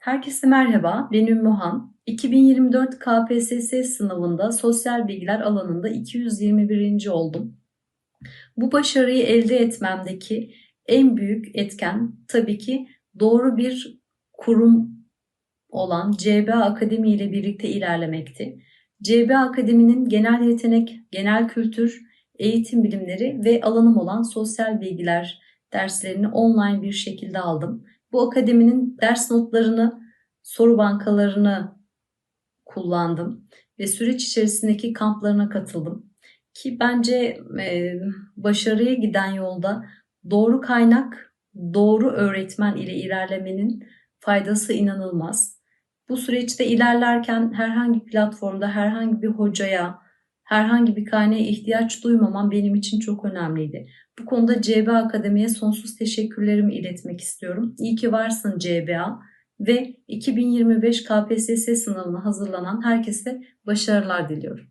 Herkese merhaba, ben Ümmü Han. 2024 KPSS sınavında sosyal bilgiler alanında 221. oldum. Bu başarıyı elde etmemdeki en büyük etken tabii ki doğru bir kurum olan CBA Akademi ile birlikte ilerlemekti. CBA Akademi'nin genel yetenek, genel kültür, eğitim bilimleri ve alanım olan sosyal bilgiler derslerini online bir şekilde aldım. Bu akademinin ders notlarını, soru bankalarını kullandım ve süreç içerisindeki kamplarına katıldım. Ki bence e, başarıya giden yolda doğru kaynak, doğru öğretmen ile ilerlemenin faydası inanılmaz. Bu süreçte ilerlerken herhangi platformda herhangi bir hocaya, herhangi bir kaynağına ihtiyaç duymamam benim için çok önemliydi. Bu konuda CBA Akademi'ye sonsuz teşekkürlerimi iletmek istiyorum. İyi ki varsın CBA ve 2025 KPSS sınavına hazırlanan herkese başarılar diliyorum.